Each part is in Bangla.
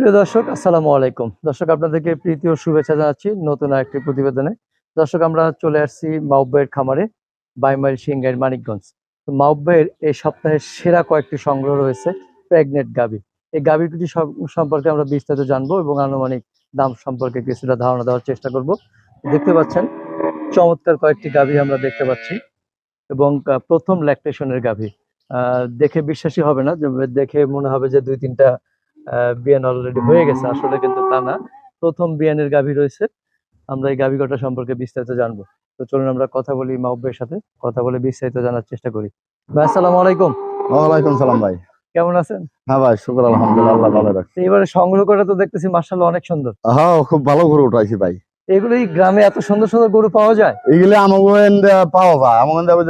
প্রিয় দর্শক, আসসালামু আলাইকুম। দর্শক, আপনাদেরকে প্রীতি ও শুভেচ্ছা জানাচ্ছি নতুন আরেকটি প্রতিবেদনে। দর্শক, আমরা চলে আসছি মাউব্বাইয়ের খামারে বাইমাইল সিংহের মানিকগঞ্জ। মাউব্বাইয়ের এই সপ্তাহের সেরা কয়েকটি সংগ্রহ রয়েছে প্রেগনেন্ট গাবি এই গাবিটি সম্পর্কে আমরা বিস্তারিত জানব এবং আনুমানিক দাম সম্পর্কে কিছুটা ধারণা দেওয়ার চেষ্টা করব। দেখতে পাচ্ছেন, চমৎকার কয়েকটি গাভী আমরা দেখতে পাচ্ছি এবং প্রথম ল্যাকটেশনের গাভী। দেখে বিশ্বাসই হবে না দেখে মনে হবে যে দুই তিনটা বিয়ান অলরেডি হয়ে গেছে আসলে কিন্তু তা না। প্রথম বিয়ানের গাভী রয়েছে। আমরা এই গাভী কটা সম্পর্কে বিস্তারিত জানব। তো চলুন আমরা কথা বলি মাহবের সাথে কথা বলে বিস্তারিত জানার চেষ্টা করি। ভাই আসসালামু আলাইকুম। ওয়ালাইকুম সালাম ভাই। কেমন আছেন? হ্যাঁ ভাই শুক্র আলহামদুলিল্লাহ আল্লাহ ভালো রাখছে। এবারে সংগ্রহ করে তো দেখতেছি মার্শাল্লাহ অনেক সুন্দর। হ্যাঁ খুব ভালো গরু উঠাইছি ভাই। এগুলো এই গ্রামে এত সুন্দর সুন্দর গরু পাওয়া যায়? এইগুলো আমাকে পাওয়া যায়।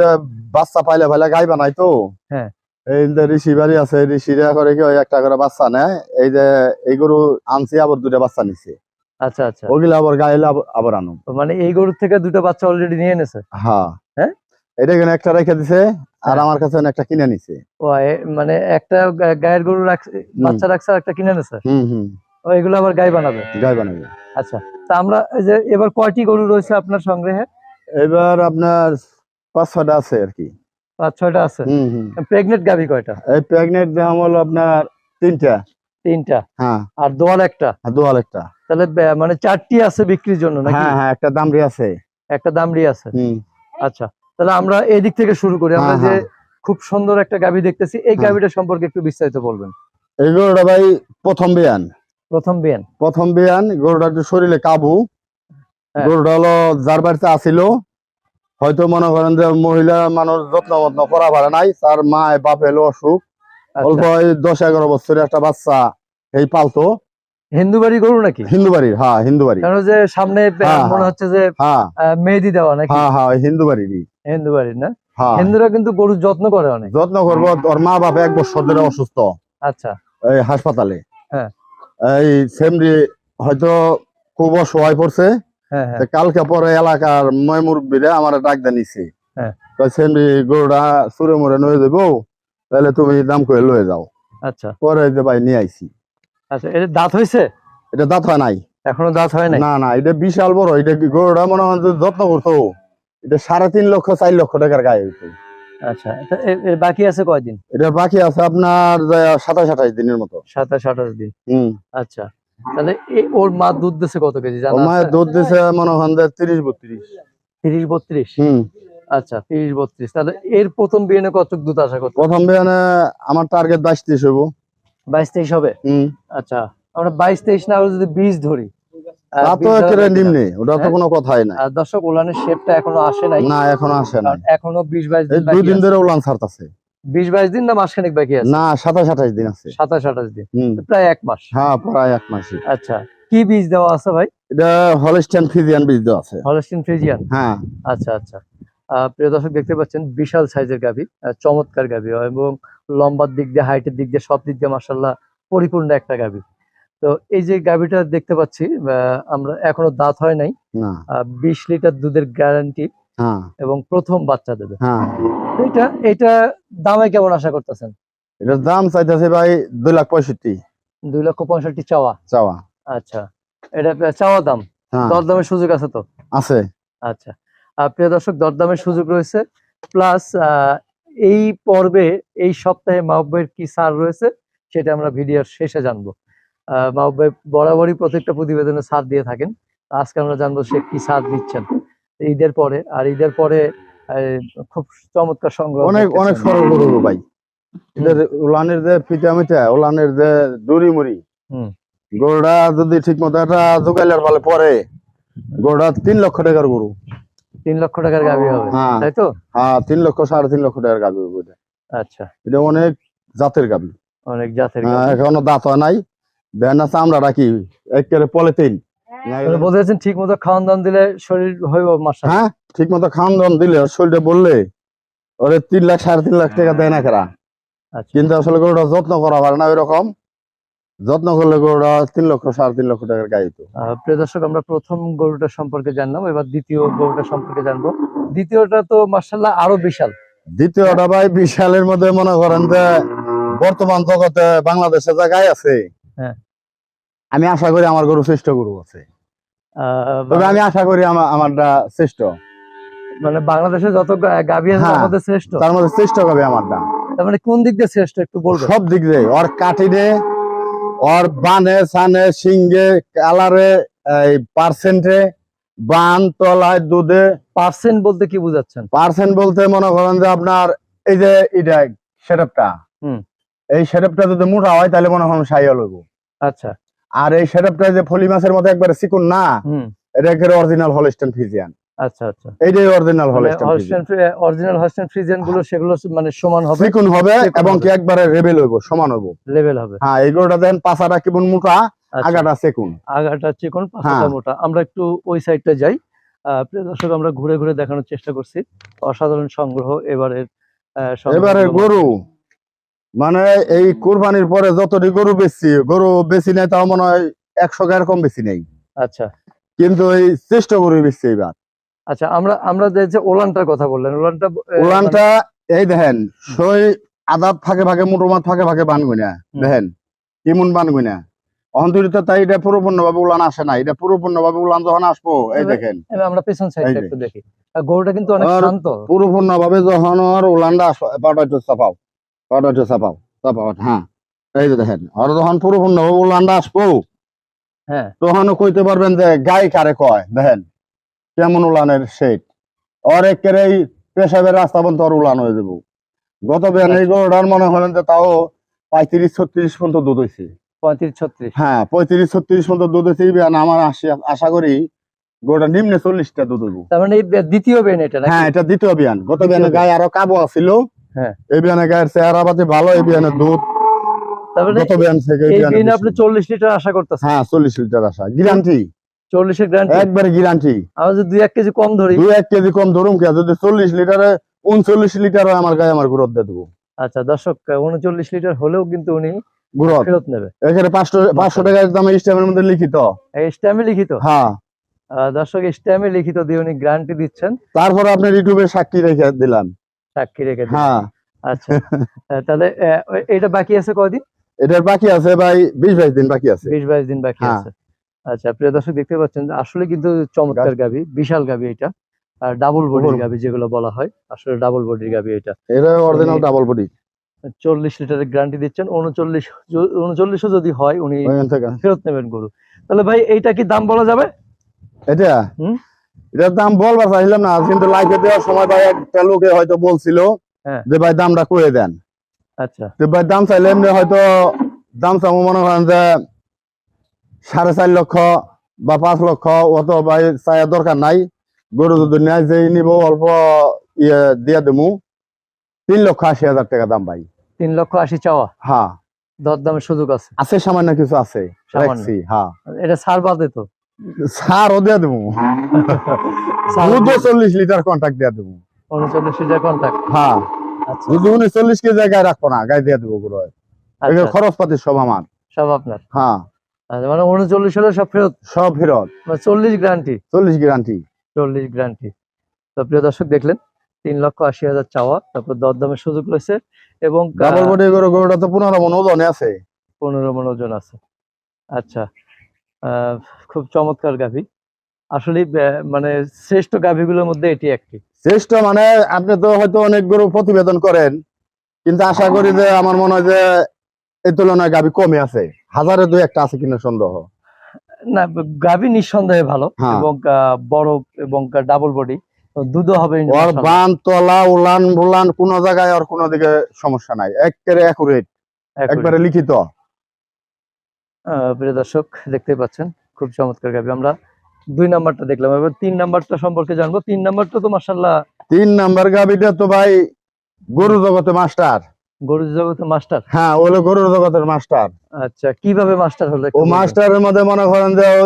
যে বাচ্চা পাইলে পাইলে গাই বানাই তো। হ্যাঁ। এই যে আছে ঋষিরা করে কি একটা করে বাচ্চা নেয়? এই যে এই গরু আনছি আবার দুটা বাচ্চা নিছে। আচ্ছা আচ্ছা। ওগুলো আবার গাইলে আবার- আবার আনো। মানে এই গরুর থেকে দুটো বাচ্চা অলরেডি নিয়ে এনেছে? হ্যাঁ। হ্যাঁ? এটা এখানে একটা রেখে দিছে আর হ্যাঁ। আমার কাছে একটা কিনে নিছে। ও মানে একটা গায়ের গরু রাখছে বাচ্চা রাখছে একটা কিনে হুম হুম। ও এগুলো আবার গায়ে বানাবে? গাই বানাবে। আচ্ছা তা আমরা এই যে এবার কয়টি গরু রয়েছে আপনার সংগ্রহে? এবার আপনার পাঁচ ছটা আছে আর কি। পাঁচ ছয়টা আছে? প্রেগনেন্ট গাভী কয়টা? এই প্রেগনেন্ট দাম হলো আপনার তিনটা। তিনটা? হ্যাঁ। আর দোয়াল একটা? দোয়াল একটা। তাহলে মানে চারটি আছে বিক্রির জন্য নাকি? হ্যাঁ হ্যাঁ একটা দামরি আছে। একটা দামড়ি আছে? আচ্ছা তাহলে আমরা এই দিক থেকে শুরু করি। আমরা হ্যাঁ, যে হ্যাঁ। খুব সুন্দর একটা গাভী দেখতেছি এই হ্যাঁ। গাভীটা সম্পর্কে একটু বিস্তারিত বলবেন। এই গরুটা ভাই প্রথম বিয়ান। প্রথম বিয়ান? প্রথম বিয়ান গরুটা শরীরে কাবু। গরুটা হলো যার বাড়িতে আসিল হয়তো মনে করেন যে মহিলা মানুষ যত্ন মত্ন করা পারে নাই তার মা বাপ এলো অসুখ অল্প আচ্ছা দশ এগারো বছরের একটা বাচ্চা এই পালতো। হিন্দু বাড়ি গরু নাকি? হিন্দু বাড়ির হ্যাঁ হিন্দু বাড়ি কারণ যে সামনে হ্যাঁ, মনে হ্যাঁ। হচ্ছে যে হ্যাঁ। মেহেদি দেওয়া নাকি? হ্যাঁ হ্যাঁ হিন্দু বাড়িরই হিন্দু বাড়ির না? হ্যাঁ। হিন্দুরা কিন্তু যত্ন করে অনেক। যত্ন করব ওর মা বাপ এক বছর ধরে অসুস্থ। আচ্ছা। এই হাসপাতালে। হ্যাঁ। এই সেমরি হয়তো খুব অসহায় পড়ছে। হ্যাঁ হ্যাঁ কালকে পরে এলাকার ময় মুরব্বীরা আমার ডাক জানিয়েছে হ্যাঁ। গরুটা সুরে মুরে নয়ে দেবো তাহলে তুমি দাম করে লয়ে যাও। আচ্ছা। পরে যে ভাই নিয়ে আইছি। আচ্ছা এটা দাঁত হয়েছে এটা দাঁত হয় নাই। এখনও দাঁত হয় নাই? না না এটা বিশাল বড় এটা গরুটা মনে হয় যত্ন করতো? এটা সাড়ে তিন লক্ষ চার লক্ষ টাকার গায়ে হইতো। আচ্ছা এর বাকি আছে কয়দিন? এটা বাকি আছে আপনার সাতাশ আঠাশ দিনের মতো। সাতাশ আঠাশ দিন। হম। আচ্ছা। তাহলে ওর মা দুধ দিছে কত কেজি? জানা মায়ের দুধ দিছে মনে হয় যে তিরিশ বত্রিশ। তিরিশ বত্রিশ? আচ্ছা তিরিশ বত্রিশ। তাহলে এর প্রথম বিয়ানে কত দুধ আশা করতে প্রথম বিয়ানে আমার টার্গেট বাইশ ত্রিশ হইব। বাইশ তেইশ হবে? হম। আচ্ছা আমরা বাইশ তেইশ না হলে যদি বীজ ধরি তা তো একেবারে নিম্নে ওটা তো হ্যাঁ? কোনো কথাই না আর দর্শক ওলানের শেপটা এখনও আসে নাই। না এখন আসে না এখনও বিশ বাইশ দুই দিন আছে। ধরে উলান ছাড়তাছে। বিশ বাইশ দিন না মাসখানেক বাকি আছে? না সাতাশ আঠাশ দিন আছে। সাতাশ আঠাশ দিন। প্রায় এক মাস। হ্যাঁ প্রায় এক মাসই। আচ্ছা কি বীজ দেওয়া আছে ভাই? এটা হলিস্টান ফ্রিজিয়ান বীজ দেওয়া আছে। হলস্টিন ফ্রিজিয়ান হ্যাঁ। আচ্ছা আচ্ছা। প্রিয় দর্শক দেখতে পাচ্ছেন বিশাল সাইজের গাভী চমৎকার গাভী এবং লম্বার দিক দিয়ে হাইটের দিক দিয়ে সব দিক দিয়ে মাসাল্লাহ পরিপূর্ণ একটা গাভী। তো এই যে গাভীটা দেখতে পাচ্ছি আমরা এখনও দাঁত হয় নাই। বিশ লিটার দুধের গ্যারান্টি এবং প্রথম বাচ্চা দেবে। হ্যাঁ। এটা এটা দামে কেমন আশা করতেছেন? এটার দাম চাইতেছে ভাই দুই লাখ পঁয়ষট্টি। দুই লক্ষ পঁয়ষট্টি চাওয়া? চাওয়া। আচ্ছা। এটা চাওয়া দাম? হ্যাঁ। দরদামের সুযোগ আছে তো? আছে। আচ্ছা। প্রিয় দর্শক দরদামের সুযোগ রয়েছে। প্লাস এই পর্বে এই সপ্তাহে মাহবের কি সার রয়েছে সেটা আমরা ভিডিওর শেষে জানব। মাহবাই বরাবরই প্রত্যেকটা প্রতিবেদনে সার দিয়ে থাকেন। আজকে আমরা জানব সে কি সার দিচ্ছেন। ঈদের পরে আর ঈদের পরে খুব চমৎকার সংগ্রহ অনেক অনেক। সরল গরু ভাই। এদের উলানের যে পিঠা মিঠা উলানের যে দড়ি মুড়ি। গরুটা যদি ঠিক মতো একটা জোগাইলার ফলে পরে গরুটা তিন লক্ষ টাকার গরু। তিন লক্ষ টাকার গাভি হবে হ্যাঁ। তাই তো? হ্যাঁ তিন লক্ষ সাড়ে তিন লক্ষ টাকার গাবি এটা। আচ্ছা। এটা অনেক জাতের গাবি। অনেক জাতের হ্যাঁ, এখনও দাঁত হয় নাই। বেনা চামড়া রাখি একেবারে পলিথিন। বলতে চাচ্ছেন ঠিক মতো খাওয়ান দাওয়ান দিলে শরীর হইব মাসা হ্যাঁ ঠিক মতো খাওয়ান দাওয়ান দিলে ওর শরীরটা বললে ওরে তিন লাখ সাড়ে তিন লাখ টাকা দেয় না কেরা? আচ্ছা। কিন্তু আসলে গরুটা যত্ন করা পারে না ওই রকম যত্ন করলে গরুটা তিন লক্ষ সাড়ে তিন লক্ষ টাকার গাড়ি তো। প্রিয় দর্শক আমরা প্রথম গরুটা সম্পর্কে জানলাম এবার দ্বিতীয় গরুটা সম্পর্কে জানব। দ্বিতীয়টা তো মার্শাল্লাহ আরও বিশাল। দ্বিতীয়টা ভাই বিশালের মধ্যে মনে করেন যে বর্তমান জগতে বাংলাদেশে যা গাই আছে হ্যাঁ। আমি আশা করি আমার গরু শ্রেষ্ঠ গরু আছে। তবে আমি আশা করি আমার আমারটা শ্রেষ্ঠ। মানে বাংলাদেশে যত গাভী আছে তার হ্যাঁ। মধ্যে শ্রেষ্ঠ। তার মধ্যে শ্রেষ্ঠ হবে আমারটা। তার মানে কোন দিক দিয়ে শ্রেষ্ঠ একটু বলবেন? সব দিক দিয়ে। ওর কাটিনে ওর বানে সানে সিঙ্গে কালারে এই পার্সেন্টে বান তলায় দুধে। পার্সেন্ট বলতে কি বুঝাচ্ছেন? পার্সেন্ট বলতে মনে করেন যে আপনার এই যে এটা সেটআপটা। হুম। এই সেটআপটা যদি মোটা হয় তাহলে মনে করেন সাইয়া লইব আচ্ছা। আর এই সেটআপটা যে ফলি মাছের মতো একবারে চিকুন না এটা একেবারে অরিজিনাল হলস্টেন ফিজিয়ান আচ্ছা আচ্ছা। এইটাই original Holstein Friesian original Holstein ফ্রিজেনগুলো সেগুলো মানে সমান হবে? চিকুন হবে এবং কি একবারে রেবেল হইব সমান হইব। লেভেল হবে। হ্যাঁ এইগুলোটা দেখেন পাছাটা কেমন মোটা আচ্ছা, আগাটা চিকুন। আগাটা চিকন হ্যাঁ। মোটা। আমরা একটু ওই সাইডটা যাই। প্রিয় দর্শক আমরা ঘুরে ঘুরে দেখানোর চেষ্টা করছি। অসাধারণ সংগ্রহ এবারের এবারে গরু। মানে এই কুরবানির পরে যতটি গরু বেচছি গরু বেশি নাই তাও মনে হয় একশো গায়ের কম বেশি নেই। আচ্ছা। কিন্তু এই শ্রেষ্ঠ গরু বেচছি এবার আচ্ছা আমরা আমরা যে ওলানটার কথা বললেন ওলানটা আহ, উলানটা এই দেখেন সই আদাত ফাঁকে ফাঁকে মোটো মাছ ফাঁকে ফাঁকে বান গুনা হুম। দেখেন কেমন বান গুনা। অন্তরিত তাই এটা পুরোপূর্ণ ভাবে উলান আসে না এটা পুরোপূর্ণ ভাবে উলান যখন আসব এই দেখেন। আমরা পেছন সাইডটা একটু দেখি। গরুটা কিন্তু অনেক আর- শান্ত। পুরোপূর্ণ ভাবে যখন ওর উলানটা আসবে একটু চাপাও। একটু চাপাও চাপাও হ্যাঁ এই যে দেখেন যখন পুরোপূর্ণ আসব হ্যাঁ। তখন কইতে পারবেন যে গাই কারে কয় দেখেন কেমন উলানের ওর একেবারে এই পেশাবের রাস্তা ওর উলান হয়ে যাব। গত বেন এই গরুটার মনে হলেন যে তাও পঁয়ত্রিশ ছত্রিশ পর্যন্ত দুধ হয়েছে পঁয়ত্রিশ ছত্রিশ। হ্যাঁ পঁয়ত্রিশ ছত্রিশ পর্যন্ত দুধ হয়েছে বেন আমার আশি- আশা করি গরুটা নিম্নে চল্লিশটা দুধ হইব। তার মানে দ্বিতীয় বেন এটা হ্যাঁ এটা দ্বিতীয় বিয়ান। গত বিয়ানে। গায়ে আরও কাবো আছিল। হ্যাঁ। এই বিয়ানে গায়ের চেহারা পাতি ভালো এই বিয়ানে দুধ তার বিয়ান থেকে এই এই বিয়ানে আপনি চল্লিশ লিটার আশা করতেছেন? হ্যাঁ চল্লিশ লিটার আসা গ্যারান্টি একবারে গ্যারান্টি আমরা যদি কেজি কম ধরি? দুই এক কেজি কম ধরুন কে? যদি চল্লিশ লিটারে হয় আমার গায়ে আমার গুরত দিয়ে দেবো। আচ্ছা দর্শক উনচল্লিশ লিটার হলেও কিন্তু উনি গুরত ফেরত নেবে। এখানে পাঁচশো পাঁচশো টাকার দামে স্ট্যাম্পের মধ্যে লিখিত। এই স্ট্যাম্পে লিখিত? হ্যাঁ। দর্শক স্ট্যাম্পে লিখিত দিয়ে উনি গ্যারান্টি দিচ্ছেন। তারপরে আপনার ইউটিউবে সাক্ষী রেখে দিলাম সাক্ষী রেখে হ্যাঁ। আচ্ছা। তাহলে এটা বাকি আছে কয়দিন? এটার বাকি আছে ভাই বিশ বাইশ দিন বাকি আছে। বিশ বাইশ দিন বাকি হ্যাঁ। আছে। আচ্ছা প্রিয় দর্শক দেখতে পাচ্ছেন আসলে কিন্তু চমৎকার গাভি। বিশাল গাভি এটা। আর ডাবল বডির গাভি যেগুলো বলা হয় আসলে ডাবল বডির গাভি এটা। এটা অরিজিনাল ডাবল বডি চল্লিশ লিটারের গ্যারান্টি দিচ্ছেন উনচল্লিশ উনচল্লিশও যদি হয় উনি ফেরত নেবেন গরু। তাহলে ভাই এইটা কি দাম বলা যাবে? এটা? হুম? এটার দাম বলবার চাইলাম না কিন্তু লাইকে দেওয়ার সময় ভাই একটা লোকে হয়তো বলছিল হ্যাঁ। যে ভাই দামটা কয়ে দেন। আচ্ছা। তো ভাই দাম চাইলে এমনি হয়তো দাম চাবো মনে করেন যে সাড়ে চার লক্ষ বা পাঁচ লক্ষ অত ভাই চাইয়া দরকার নাই। গরু যদি নেয় যে নিব অল্প ইয়ে দিয়ে দেবো। তিন লক্ষ আশি হাজার টাকা দাম ভাই। তিন লক্ষ আশি চাওয়া? হ্যাঁ। দর দামের সুযোগ আছে? আছে সামান্য কিছু আছে। হ্যাঁ। এটা সার বাদে তো। সারও দিয়ে দেবো। দুধও চল্লিশ লিটার কন্ট্যাক্ট দিয়ে দেবো। উনচল্লিশ লিটার কন্ট্যাক্ট হ্যাঁ। আচ্ছা। যদি উনি চল্লিশ কেজি গায়ে রাখব না গায়ে দিয়ে দেবো গুলো আচ্ছা, খরচ পাতি সব আমার। সব আপনার? হ্যাঁ। আচ্ছা, মানে উনচল্লিশ হলে সব ফেরত? সব ফেরত। মানে চল্লিশ গ্যারান্টি চল্লিশ গ্যারান্টি চল্লিশ গ্যারান্টি তো প্রিয় দর্শক দেখলেন তিন লক্ষ আশি হাজার চাওয়া তারপর দরদামের সুযোগ রয়েছে এবং ডাবল বডি গরুটা তো পনেরো মন ওজনে আছে। পনেরো মন ওজন আছে। আচ্ছা খুব চমৎকার গাভী। আসলে মানে শ্রেষ্ঠ গাভীগুলোর মধ্যে এটি একটি। শ্রেষ্ঠ মানে আপনি তো হয়তো অনেক গরু প্রতিবেদন করেন কিন্তু আশা করি যে আমার মনে হয় যে এই তুলনায় গাভী কমে আছে। হাজারে দুই একটা আছে কিনা সন্দেহ। না গাভী নিঃসন্দেহে ভালো হ্যাঁ। এবং বড় এবং ডাবল বডি দুধও হবে ওর বান তলা উলান বুলান কোন জায়গায় আর কোনো দিকে সমস্যা নাই। একেবারে একুরেট একবারে লিখিত। প্রিয় দর্শক দেখতে পাচ্ছেন খুব চমৎকার গাভী আমরা দুই নাম্বারটা দেখলাম। এবার তিন নাম্বারটা সম্পর্কে জানব। তিন নাম্বারটা তো মাসাল্লাহ তিন নাম্বার গাভীটা তো ভাই গরু জগতে মাস্টার। গরু জগতে মাস্টার? হ্যাঁ ওগুলো গরুর জগতের মাস্টার। আচ্ছা কীভাবে মাস্টার হলো ও মাস্টারের মধ্যে মনে করেন যে ও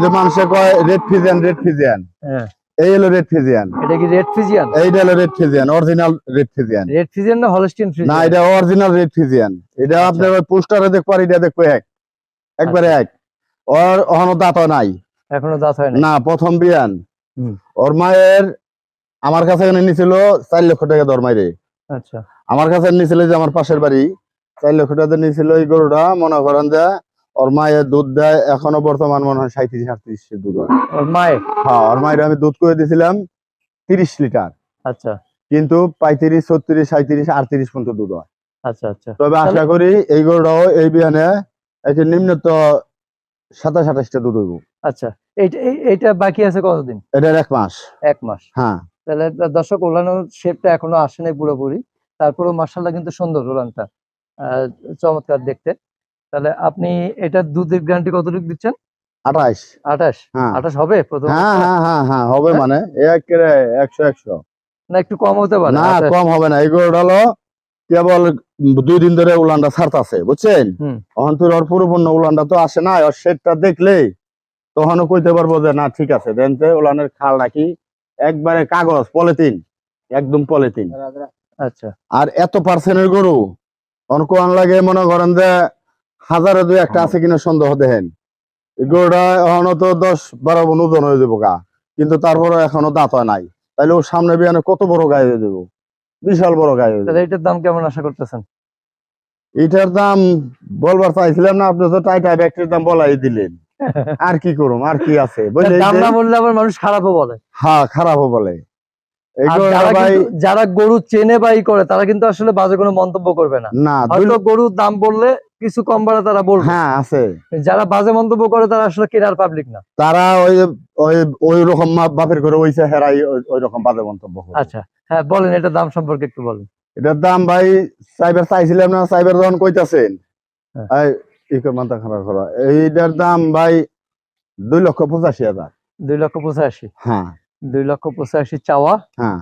যে মানুষে কয় রেড ফিজিয়ান রেড ফিজিয়ান। হ্যাঁ। এই হলো রেড ফিজিয়ান। এটা কি রেড ফিজিয়ান? এইটা হলো red Friesian original red Friesian. Red Friesian না হলস্টিন না এটা অরিজিনাল রেড ফিজিয়ান। এটা আচ্ছা। পোস্টারে দেখব এটা দেখব এক। একবারে এক। ওর অহনো দাঁত নাই। এখনও দাঁত হয় না প্রথম বিয়ান। ওর মায়ের আমার কাছে এখানে নিছিল চার লক্ষ টাকা দর মাইরে। আচ্ছা। আমার কাছে নিছিল যে আমার পাশের বাড়ি চার লক্ষ টাকা নিছিল এই গরুটা। মনে করেন যে ওর মায়ের দুধ দেয় এখনও বর্তমান মনে হয় সাঁত্রিশ আটত্রিশ দুধ হয়। ওর মায়ের? হ্যাঁ ওর মায়ের আমি দুধ করে দিয়েছিলাম তিরিশ লিটার। আচ্ছা। কিন্তু পঁয়ত্রিশ ছত্রিশ সাঁত্রিশ আটত্রিশ পর্যন্ত দুধ হয়। আচ্ছা আচ্ছা। তবে আশা করি এই গরুটাও এই বিয়ানে একটি নিম্নত সাতাশ আঠাশটা দুধ হইব। আচ্ছা এইটা এই- এইটা বাকি আছে কতদিন? এটার এক মাস। এক মাস। হ্যাঁ। তাহলে দর্শক ওলানোর শেপটা এখনও আসে নাই পুরোপুরি। তারপরেও মার্শাল্লাহ কিন্তু সুন্দর ওলানটা। চমৎকার দেখতে। তাহলে আপনি এটা দুধের গ্যারান্টি কতটুকু দিচ্ছেন? আঠাশ। আঠাশ? হ্যাঁ। আঠাশ হবে প্রথম? হ্যাঁ হ্যাঁ হ্যাঁ হ্যাঁ হবে? মানে একশো একশো। না একটু কম হতে পারে। না কম হবে না। এগুলো হলো কেবল দুই দিন ধরে উলানটা ছাড়তাছে বুঝছেন। তখন তোর ওর পরিপূর্ণ উলানটা তো আসে না ওর শেডটা দেখলে তখনও কইতে পারব যে না ঠিক আছে দেনতে উলানের খাল নাকি একবারে কাগজ পলিথিন একদম পলিথিন। আচ্ছা। আর এত পার্সেন্টের গরু অনেক আন লাগে মনে করেন যে হাজারে দুই একটা আছে কিনা সন্দেহ দেখেন। গরুটা এখনও তো দশ বারো মন ওজন হয়ে যাব গা কিন্তু তারপরে এখনও দাঁত হয় নাই। তাহলে ও সামনে বিয়ানে কত বড় গায়ে যাব? বিশাল বড় গায়ে তাহলে এটার দাম কেমন আশা করতেছেন? এটার দাম বলবার চাইছিলাম না আপনি তো টাইটা ব্যাগটির দাম বলাই দিলেন। আর কি করুম আর কি আছে? দাম না বললে আবার মানুষ খারাপও বলে। হ্যাঁ খারাপও বলে। এই যারা গরু চেনে বাই করে তারা কিন্তু আসলে বাজে কোনো মন্তব্য করবে না। হয়তো গরুর দাম বললে কিছু কম বাড়া তারা বলবে। হ্যাঁ আছে। যারা বাজে মন্তব্য করে তারা আসলে কেনার পাবলিক না। তারা ওই ওই ওই রকম মা- বাপের করে ওইসে হেরাই ওই- ওই রকম বাজে মন্তব্য করে। আচ্ছা। হ্যাঁ বলেন এটা দাম সম্পর্কে একটু বলেন। এটার দাম ভাই সাইবার চাইছিলাম না সাইবার যখন কইতাছেন। হ্যাঁ। মাথা খারাপ করা। এইটার দাম ভাই দুই লক্ষ পঁচাশি হাজার। দুই লক্ষ পঁচাশি। হ্যাঁ। দুই লক্ষ পঁচাশি চাওয়া। হ্যাঁ।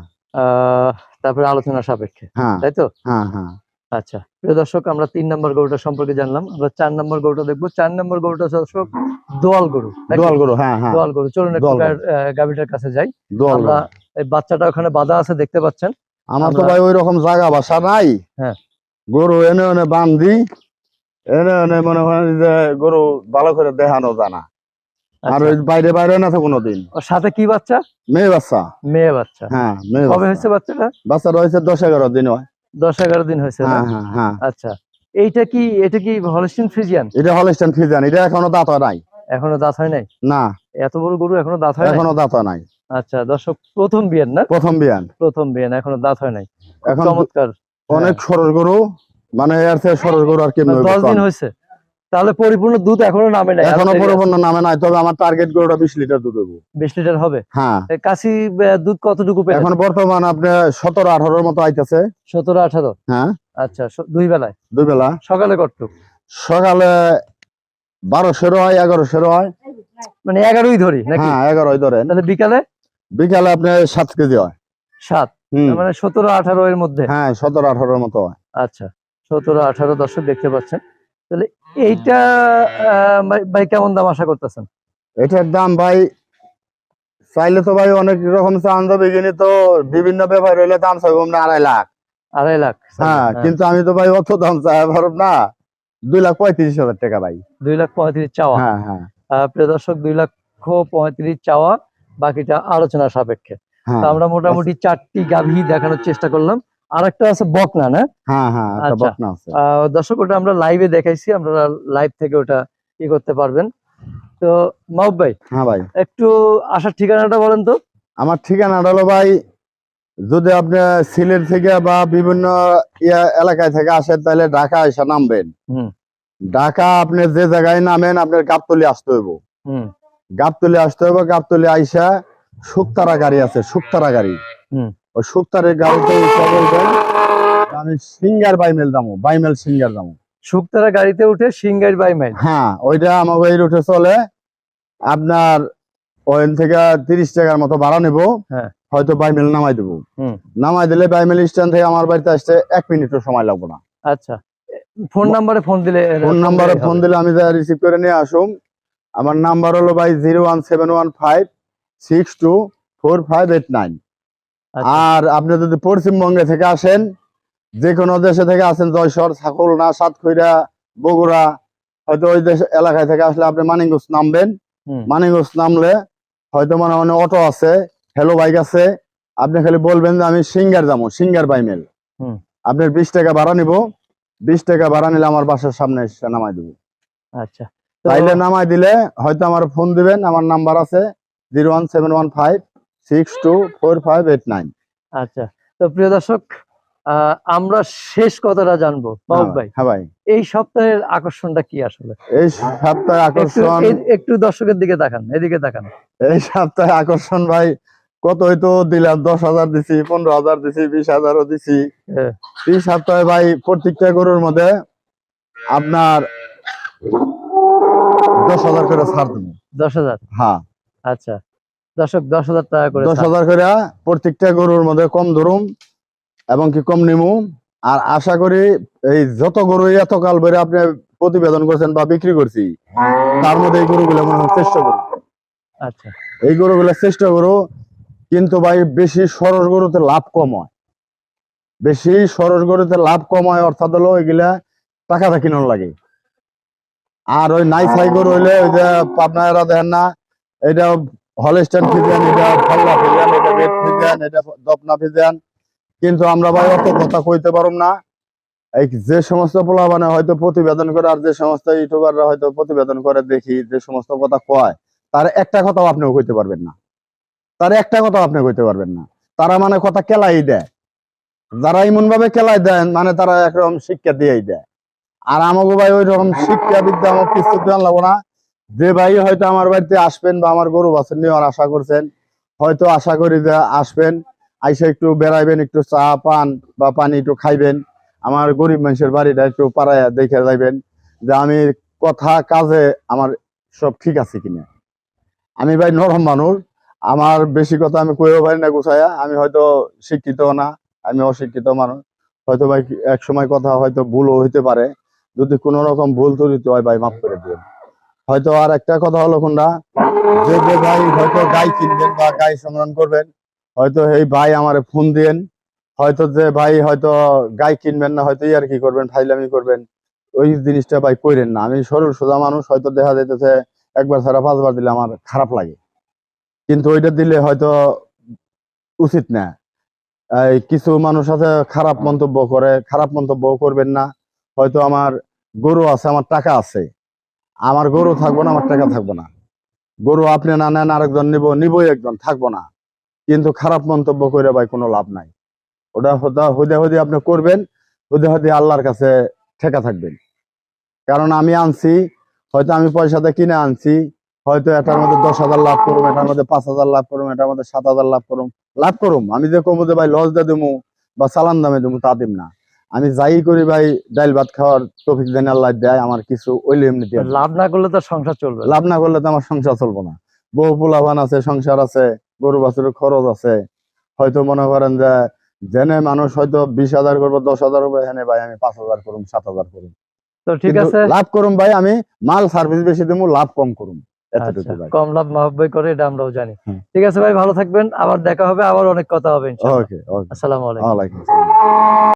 তারপরে আলোচনা সাপেক্ষে। হ্যাঁ। তাই তো? হ্যাঁ হ্যাঁ। আচ্ছা প্রিয় দর্শক আমরা তিন নম্বর গরুটা সম্পর্কে জানলাম। আমরা চার নম্বর গরুটা দেখব। চার নম্বর গরুটা দর্শক দোয়াল গরু? দোয়াল গরু হ্যাঁ দোয়াল গরু। চলুন একটু গাভীটার কাছে যাই। আমরা এই বাচ্চাটা ওখানে বাঁধা আছে দেখতে পাচ্ছেন? আমার তো ভাই ওই রকম জায়গা বাসা নাই। হ্যাঁ। গরু এনে এনে বান্ধি এনে এনে মনে হয় যে গরু ভালো করে দেখানো জানা আর আচ্ছা। ওই বাইরে বাইরে না তো কোনোদিন। ওর সাথে কি বাচ্চা? মেয়ে বাচ্চা। মেয়ে বাচ্চা। হ্যাঁ মেয়ে কবে। হয়েছে বাচ্চাটা? বাচ্চাটা হয়েছে দশ এগারো দিন হয়। দশ এগারো দিন হয়েছে হ্যাঁ হ্যাঁ হ্যাঁ। আচ্ছা। এইটা কি এটা কি হলস্টিন ফ্রিজিয়ান এটা হলস্টাইন ফ্রিজিয়ান এটা এখনও দাঁত হয় নাই। এখনও দাঁত হয় নাই? না। এত বড় গরু এখনও দাঁত হয় এখনও দাঁত হয় নাই। আচ্ছা দর্শক প্রথম বিয়ান না? প্রথম বিয়ান। প্রথম বিয়ান এখনও দাঁত হয় নাই। এখন চমৎকার। অনেক সরস গরু মানে এর থেকে সরস গরু আর মানে দশ দিন হয়েছে তাহলে পরিপূর্ণ দুধ এখনও নামে নাই। এখনও পরিপূর্ণ নামে নাই তবে আমার টার্গেট গরুটা বিশ লিটার দুধ দেবো বিশ লিটার হবে? হ্যাঁ। কাশি দুধ কতটুকু এখন বর্তমান আপনি সতেরো আঠারোর মতো আইতেছে। সতেরো আঠারো? হ্যাঁ। আচ্ছা দুই বেলায়? দুই বেলা। সকালে কতটুক? সকালে বারোশেরও হয় এগারোশেরও হয়। মানে এগারোই ধরি নাকি? হ্যাঁ এগারোই ধরেন তাহলে বিকালে? বিকালে আপনি সাত কেজি হয়। সাত? মানে সতেরো আঠারো এর মধ্যে? হ্যাঁ সতেরো আঠারোর মতো হয়। আচ্ছা সতেরো আঠারো দর্শক দেখতে পাচ্ছেন। তাহলে এইটা ভাই- কেমন দাম আশা করতেছেন? এটার দাম ভাই চাইলে তো ভাই অনেক রকম চান যাবে কিন্তু তো বিভিন্ন ব্যাপার হইলে দাম চাইব আমরা আড়াই লাখ। আড়াই লাখ হ্যাঁ হ্যাঁ, কিন্তু আমি তো ভাই অত দাম চাই পারব না। দুই লাখ পঁয়ত্রিশ হাজার টাকা ভাই। দুই লাখ পঁয়ত্রিশ চাওয়া? হ্যাঁ হ্যাঁ। প্রিয় দর্শক দুই লক্ষ পঁয়ত্রিশ চাওয়া। বাকিটা আলোচনা সাপেক্ষে। হ্যাঁ। তো আমরা মোটামুটি চারটি গাভী দেখানোর চেষ্টা করলাম। আর একটা আছে বকনা না? হ্যাঁ হ্যাঁ আচ্ছা। দর্শক ওটা আমরা লাইভে দেখাইছি আপনারা লাইভ থেকে ওটা ই করতে পারবেন। তো মাহবুব ভাই হ্যাঁ ভাই। একটু আসার ঠিকানাটা বলেন তো। আমার ঠিকানাটা হলো ভাই যদি আপনি সিলেট থেকে বা বিভিন্ন ইয়া এলাকায় থেকে আসেন তাহলে ঢাকা এসে নামবেন। হুম। ঢাকা আপনি যে জায়গায় নামেন আপনার গাবতলি আসতে হইব। হুম। গাবতলি আসতে হবে গাবতলি আইসা শুকতারা গাড়ি আছে শুকতারা গাড়ি। হুম। ওই শুকতারের গাড়িতে আমি সিঙ্গার বাইমেল দামো বাইমেল সিঙ্গার দামো। শুকতারা গাড়িতে উঠে সিঙ্গার বাইমেল হ্যাঁ ওইটা আমার এই রুটে চলে আপনার ওইন থেকে তিরিশ টাকার মতো ভাড়া নেব হ্যাঁ। হয়তো বাইমেল নামাই দেবো। নামাই দিলে বাইমেল স্ট্যান্ড থেকে আমার বাড়িতে আসতে এক মিনিটও সময় লাগবে না। আচ্ছা। ফোন নাম্বারে ফোন দিলে ফোন নাম্বারে ফোন দিলে আমি রিসিভ করে নিয়ে আসুম। আমার নাম্বার হলো ভাই zero one seven one five six two four five eight nine. আচ্ছা, আর আপনি যদি পশ্চিমবঙ্গে থেকে আসেন যে কোনো দেশে থেকে আসেন জয়সর ছাকলনা সাতক্ষীরা বগুড়া হয়তো ওই দেশ এলাকায় থেকে আসলে আপনি মানিকগঞ্জ নামবেন। হুম। মানিকগঞ্জ নামলে হয়তো মানে মানে অটো আছে হেলো বাইক আছে। আপনি খালি বলবেন যে আমি সিঙ্গার যাব সিঙ্গার বাইমেল হুম। আপনার বিশ টাকা ভাড়া নিব। বিশ টাকা ভাড়া নিলে আমার বাসার সামনে এসে নামাই দেবো। আচ্ছা। তাইলে নামাই দিলে হয়তো আমার ফোন দিবেন আমার নাম্বার আছে zero one seven one five six two four five eight nine. আচ্ছা তো প্রিয় দর্শক আমরা শেষ কথাটা জানব। মাহবুব ভাই হ্যাঁ ভাই। এই সপ্তাহের আকর্ষণটা কি আসলে? এই সপ্তাহে আকর্ষণ একটু দর্শকের দিকে তাকান এদিকে তাকান। এই সপ্তাহে আকর্ষণ ভাই কত হয়তো দিলাম দশ হাজার দিছি পনেরো হাজার দিছি বিশ হাজারও দিছি। হ্যাঁ। এই সপ্তাহে ভাই প্রত্যেকটা গরুর মধ্যে আপনার দশ হাজার করে ছাড় দেবো। দশ হাজার? হ্যাঁ। আচ্ছা। দর্শক দশ হাজার টাকা করে দশ হাজার করে প্রত্যেকটা গরুর মধ্যে কম ধরুম এবং কি কম নিমু। আর আশা করি এই যত গরু এত কাল ধরে আপনি প্রতিবেদন করছেন বা বিক্রি করছি তার মধ্যে এই গরুগুলো মনে হয় শ্রেষ্ঠ গরু। আচ্ছা। এই গরুগুলো চেষ্টা করো কিন্তু ভাই বেশি সরস গরুতে লাভ কম হয়। বেশি সরস গরুতে লাভ কম হয় অর্থাৎ হলো এগুলা টাকাটা কিনুন লাগে। আর ওই নাই সাই গরু হইলে ওই যে পাবনারা দেখেন না, এটা হলস্টান ফিজিয়ান এটা ফল্লা ফিজিয়ান এটা বেড ফিজিয়ান এটা দপনা ফিজিয়ান কিন্তু আমরা ভাই অত কথা কইতে পারুম না। এই যে সমস্ত পোলা মানে হয়তো প্রতিবেদন করে আর যে সমস্ত ইউটিউবাররা হয়তো প্রতিবেদন করে দেখি যে সমস্ত কথা কয়, তার একটা কথাও আপনিও কইতে পারবেন না। তার একটা কথাও আপনি কইতে পারবেন না। তারা মানে কথা কেলাই দেয়। যারা এমন ভাবে কেলাই দেন মানে তারা একরকম শিক্ষা দিয়েই দেয়। আর আমাকে ভাই ওই রকম শিক্ষা বিদ্যা আমার কিছু দেওয়ান লাগবো না। যে ভাই হয়তো আমার বাড়িতে আসবেন বা আমার গরু বাছুর নেওয়ার আশা করছেন, হয়তো আশা করি যে আসবেন, আইসা একটু বেড়াইবেন, একটু চা, পান বা পানি একটু খাইবেন, আমার গরিব মানুষের বাড়িটা একটু পাড়ায় দেখে যাইবেন যে আমি কথা, কাজে আমার সব ঠিক আছে কিনা। আমি ভাই নরম মানুষ, আমার বেশি কথা আমি কইও পারি না গুছাইয়া আমি হয়তো শিক্ষিত না, আমি অশিক্ষিত মানুষ। হয়তো ভাই এক সময় কথা হয়তো ভুলও হইতে পারে যদি কোনো রকম ভুল ত্রুটি হয়, ভাই, মাফ করে দিন হয়তো আর একটা কথা হলো কোনটা যে ভাই হয়তো গাই কিনবেন বা গাই সংগ্রহ করবেন, হয়তো এই ভাই আমারে ফোন দিয়েন, হয়তো যে ভাই হয়তো গাই কিনবেন না, হয়তো ইয়ার কি করবেন, ফাইলামি করবেন, ওই জিনিসটা ভাই কইরেন না। আমি সরল সোজা মানুষ, হয়তো দেখা যাইতেছে একবার ছাড়া পাঁচবার দিলে আমার খারাপ লাগে। কিন্তু ওইটা দিলে হয়তো উচিত না। কিছু মানুষ আছে, খারাপ মন্তব্য করে, খারাপ মন্তব্য করবেন না। হয়তো আমার গরু আছে, আমার টাকা আছে। আমার গরু থাকব না, আমার টাকা থাকব না। গরু আপনি না নেন, আরেকজন নিব, নিবই একজন, থাকব না। কিন্তু খারাপ মন্তব্য করে ভাই কোনো লাভ নাই। ওটা হদা- হুদে হুদে আপনি করবেন, হুদে হুদে আল্লাহর কাছে ঠেকা থাকবেন। কারণ আমি আনছি, হয়তো আমি পয়সাতে কিনে আনছি, হয়তো এটার মধ্যে দশ হাজার লাভ করুম, এটার মধ্যে পাঁচ হাজার লাভ করুম, এটার মধ্যে সাত হাজার লাভ করুম লাভ করুম। আমি যে কমু যে ভাই লস দিয়ে দেবো বা চালান দামে দেবো তা দিম না। আমি যাই করি ভাই ডাইল ভাত খাওয়ার তফিক দেন আল্লাহ দেয় আমার কিছু ওইলে এমনি দিয়ে লাভ না করলে তো সংসার চলবে লাভ না করলে তো আমার সংসার চলবো না। বউ পোলাভান আছে সংসার আছে গরু বাছুরের খরচ আছে। হয়তো মনে করেন যে জেনে মানুষ হয়তো বিশ হাজার করব দশ হাজার করব এখানে ভাই আমি পাঁচ হাজার করুম সাত হাজার করুম। তো ঠিক আছে। লাভ করুম ভাই আমি মাল সার্ভিস বেশি দেবো লাভ কম করুম। এতটুকু আচ্ছা, কম লাভ মাহবুব ভাই করে এটা আমরাও জানি। ঠিক আছে ভাই ভালো থাকবেন। আবার দেখা হবে আবার অনেক কথা হবে ইনশাআল্লাহ। ওকে ওকে। আসসালামু আলাইকুম। ওয়ালাইকুম আসসালাম।